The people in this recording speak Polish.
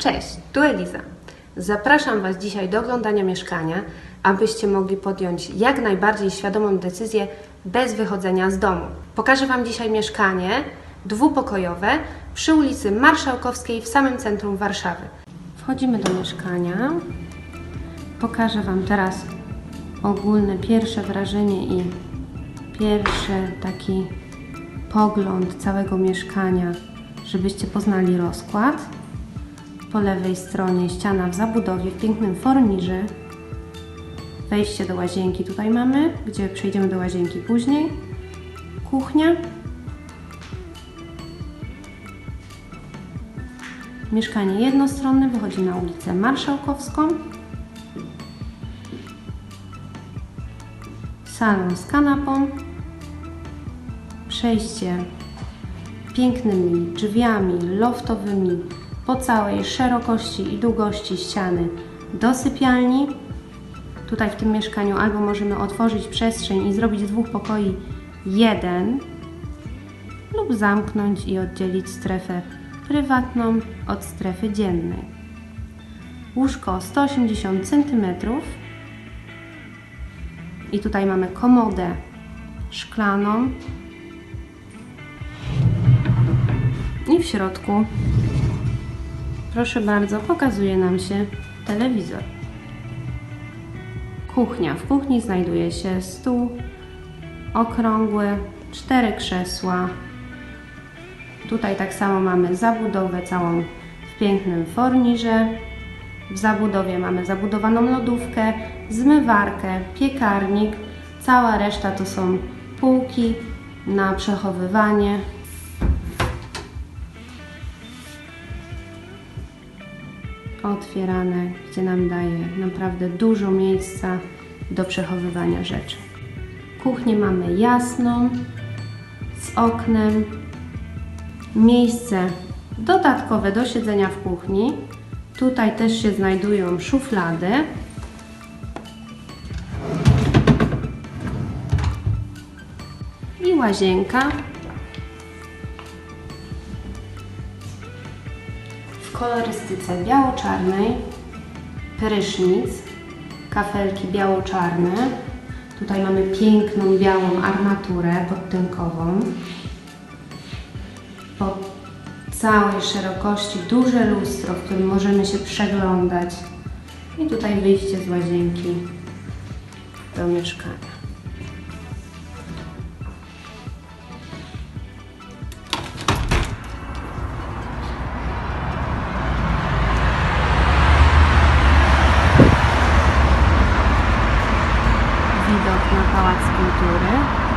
Cześć, tu Eliza. Zapraszam Was dzisiaj do oglądania mieszkania, abyście mogli podjąć jak najbardziej świadomą decyzję bez wychodzenia z domu. Pokażę Wam dzisiaj mieszkanie dwupokojowe przy ulicy Marszałkowskiej w samym centrum Warszawy. Wchodzimy do mieszkania. Pokażę Wam teraz ogólne pierwsze wrażenie i pierwszy taki pogląd całego mieszkania, żebyście poznali rozkład. Po lewej stronie ściana w zabudowie w pięknym forniży. Wejście do łazienki tutaj mamy, gdzie przejdziemy do łazienki później. Kuchnia. Mieszkanie jednostronne wychodzi na ulicę Marszałkowską. Salon z kanapą. Przejście pięknymi drzwiami loftowymi po całej szerokości i długości ściany do sypialni. Tutaj w tym mieszkaniu albo możemy otworzyć przestrzeń i zrobić z dwóch pokoi jeden lub zamknąć i oddzielić strefę prywatną od strefy dziennej. Łóżko 180 cm i tutaj mamy komodę szklaną i w środku proszę bardzo pokazuje nam się telewizor. Kuchnia. W kuchni znajduje się stół okrągły cztery krzesła. Tutaj tak samo mamy zabudowę całą w pięknym forniże w zabudowie mamy zabudowaną lodówkę zmywarkę, piekarnik. Cała reszta to są półki na przechowywanie otwierane, gdzie nam daje naprawdę dużo miejsca do przechowywania rzeczy. Kuchnię mamy jasną, z oknem, miejsce dodatkowe do siedzenia w kuchni. Tutaj też się znajdują szuflady. I łazienka w kolorystyce biało-czarnej, prysznic, kafelki biało-czarne. Tutaj mamy piękną białą armaturę podtynkową. Po całej szerokości duże lustro, w którym możemy się przeglądać. I tutaj wyjście z łazienki do mieszkania. Na Pałac Kultury.